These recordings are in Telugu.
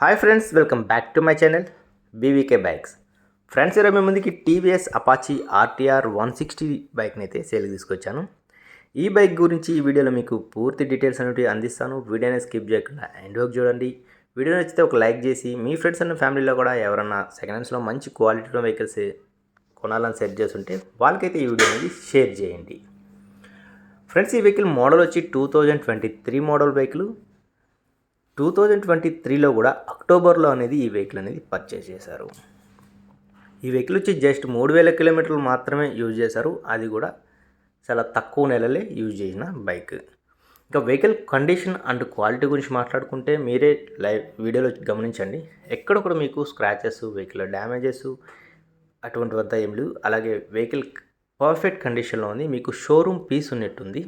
Hi friends welcome back to my channel BVK bikes friends ఈరోజు మీ ముందుకి TVS Apache RTR one sixty బైక్ని అయితే సేల్కి తీసుకొచ్చాను. ఈ బైక్ గురించి ఈ వీడియోలో మీకు పూర్తి డీటెయిల్స్ అనేవి అందిస్తాను. వీడియోని స్కిప్ చేయకుండా ఎండ్ వరకు చూడండి. వీడియో నచ్చితే ఒక లైక్ చేసి మీ ఫ్రెండ్స్ అండ్ ఫ్యామిలీలో కూడా ఎవరన్నా సెకండ్ హ్యాండ్స్లో మంచి క్వాలిటీలో వెహికల్స్ కొనాలని సెట్ చేస్తుంటే వాళ్ళకైతే ఈ వీడియో అనేది షేర్ చేయండి. ఫ్రెండ్స్ ఈ వెహికల్ మోడల్ వచ్చి two thousand twenty three model vehicle two thousand twenty త్రీలో కూడా అక్టోబర్లో అనేది ఈ వెహికల్ అనేది పర్చేస్ చేశారు. ఈ వెహికల్ వచ్చి జస్ట్ మూడు వేల కిలోమీటర్లు మాత్రమే యూజ్ చేశారు. అది కూడా చాలా తక్కువ నెలలే యూజ్ చేసిన బైక్ ఇంకా వెహికల్ కండిషన్ అండ్ క్వాలిటీ గురించి మాట్లాడుకుంటే మీరే లైవ్ వీడియోలో గమనించండి. ఎక్కడ కూడా మీకు స్క్రాచెస్ వెహికల్ డ్యామేజెస్ అటువంటి వద్ద ఏం లేవు. అలాగే వెహికల్ పర్ఫెక్ట్ కండిషన్లో ఉంది. మీకు షోరూమ్ పీస్ ఉన్నట్టుంది.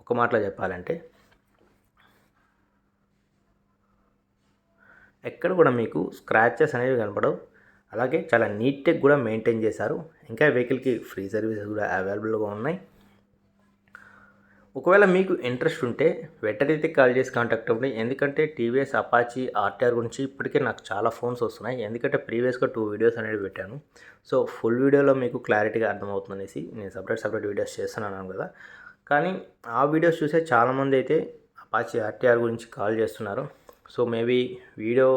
ఒక మాటలో చెప్పాలంటే ఎక్కడ కూడా మీకు స్క్రాచెస్ అనేవి కనపడవు. అలాగే చాలా నీట్గా కూడా మెయింటైన్ చేశారు. ఇంకా వెహికల్కి ఫ్రీ సర్వీసెస్ కూడా అవైలబుల్గా ఉన్నాయి. ఒకవేళ మీకు ఇంట్రెస్ట్ ఉంటే వెంటనైతే కాల్ చేసి కాంటాక్ట్ అవ్వండి. ఎందుకంటే టీవీఎస్ అపాచీ ఆర్టీఆర్ గురించి ఇప్పటికే నాకు చాలా ఫోన్స్ వస్తున్నాయి. ఎందుకంటే ప్రీవియస్గా టూ వీడియోస్ అనేవి పెట్టాను. సో ఫుల్ వీడియోలో మీకు క్లారిటీగా అర్థమవుతుందనేసి నేను సపరేట్ సపరేట్ వీడియోస్ చేస్తున్నాను కదా. కానీ ఆ వీడియోస్ చూసే చాలామంది అయితే అపాచీ ఆర్టీఆర్ గురించి కాల్ చేస్తున్నారు. సో మేబీ వీడియో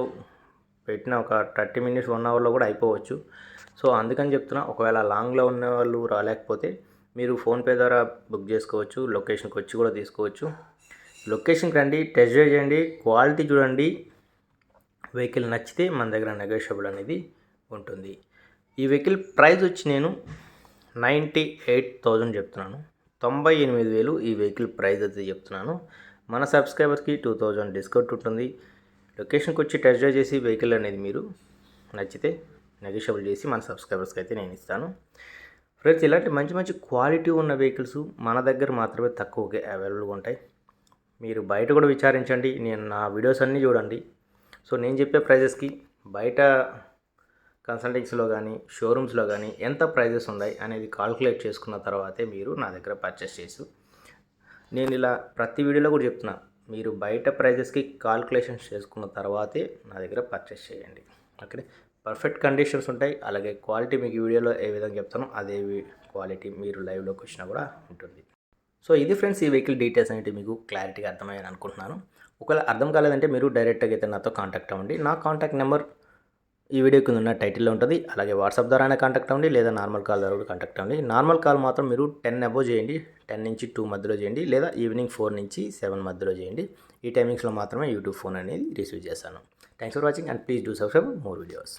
పెట్టిన ఒక థర్టీ మినిట్స్ వన్ అవర్లో కూడా అయిపోవచ్చు. సో అందుకని చెప్తున్నా ఒకవేళ లాంగ్లో ఉన్న వాళ్ళు రాలేకపోతే మీరు ఫోన్పే ద్వారా బుక్ చేసుకోవచ్చు లొకేషన్కి వచ్చి కూడా తీసుకోవచ్చు. లొకేషన్కి రండి టెస్ట్ డ్రైవ్ చేయండి క్వాలిటీ చూడండి. వెహికల్ నచ్చితే మన దగ్గర నెగోషియబుల్ అనేది ఉంటుంది. ఈ వెహికల్ ప్రైస్ వచ్చి నేను నైంటీ ఎయిట్ థౌజండ్ చెప్తున్నాను. తొంభై ఎనిమిది వేలు ఈ వెహికల్ ప్రైస్ అయితే చెప్తున్నాను. మన సబ్స్క్రైబర్స్కి టూ థౌజండ్ డిస్కౌంట్ ఉంటుంది. లొకేషన్కి వచ్చి టెస్ట్ డ్రైవ్ చేసి వెహికల్ అనేది మీరు నచ్చితే నెగోషియబుల్ చేసి మన సబ్స్క్రైబర్స్కి అయితే నేను ఇస్తాను. ఫ్రెండ్స్ ఇలాంటి మంచి మంచి క్వాలిటీ ఉన్న వెహికల్స్ మన దగ్గర మాత్రమే తక్కువగా అవైలబుల్గా ఉంటాయి. మీరు బయట కూడా విచారించండి. నేను నా వీడియోస్ అన్నీ చూడండి. సో నేను చెప్పే ప్రైజెస్కి బయట కన్సల్టింగ్స్లో కానీ షోరూమ్స్లో కానీ ఎంత ప్రైజెస్ ఉన్నాయి అనేది కాల్కులేట్ చేసుకున్న తర్వాతే మీరు నా దగ్గర పర్చేస్ చేసు నేను ఇలా ప్రతి వీడియోలో కూడా చెప్తున్నా మీరు బయట ప్రైజెస్కి కాల్కులేషన్స్ చేసుకున్న తర్వాతే నా దగ్గర పర్చేస్ చేయండి. ఓకే పర్ఫెక్ట్ కండిషన్స్ ఉంటాయి అలాగే క్వాలిటీ మీకు వీడియోలో ఏ విధంగా చెప్తానో అదే క్వాలిటీ మీరు లైవ్లోకి వచ్చినా కూడా ఉంటుంది. సో ఇది ఫ్రెండ్స్ ఈ వెహికల్ డీటెయిల్స్ అనేవి మీకు క్లారిటీగా అర్థమయ్యాను అనుకుంటున్నాను. ఒకవేళ అర్థం కాలేదంటే మీరు డైరెక్ట్గా అయితే నాతో కాంటాక్ట్ అవ్వండి. నా కాంటాక్ట్ నెంబర్ ఈ వీడియో కింద ఉన్న టైటిల్లో ఉంటుంది. అలాగే వాట్సాప్ ద్వారా కాంటాక్ట్ అవ్వండి లేదా నార్మల్ కాల్ ద్వారా కూడా కాంటాక్ట్ అవ్వండి. నార్మల్ కాల్ మాత్రం మీరు టెన్ అబోవ్ చేయండి. టెన్ నుంచి టూ మధ్యలో చేయండి లేదా ఈవినింగ్ ఫోర్ నుంచి సెవెన్ మధ్యలో చేయండి. ఈ టైమింగ్స్లో మాత్రమే యూట్యూబ్ ఫోన్ అనేది రిసీవ్ చేస్తాను. Thanks for watching and please do subscribe more videos